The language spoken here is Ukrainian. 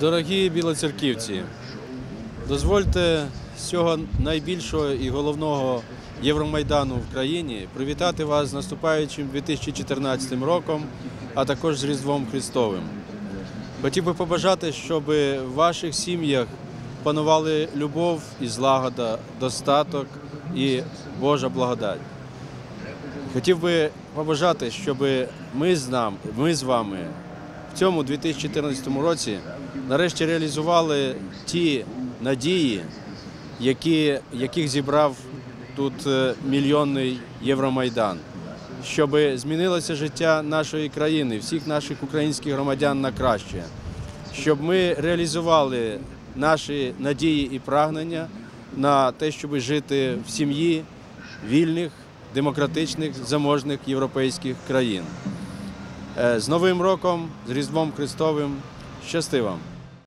Дорогі білоцерківці, дозвольте з цього найбільшого і головного Євромайдану в країні привітати вас з наступаючим 2014 роком, а також з Різдвом Христовим. Хотів би побажати, щоб в ваших сім'ях панували любов і злагода, достаток і Божа благодать. Хотів би побажати, щоб ми з нам, ми з вами цьому 2014 році нарешті реалізували ті надії, які, яких зібрав тут е, мільйонний Євромайдан, щоб змінилося життя нашої країни, всіх наших українських громадян на краще, щоб ми реалізували наші надії і прагнення на те, щоб жити в сім'ї вільних, демократичних, заможних європейських країн. Е, З Новим роком, з Різдвом Христовим. Щасти вам!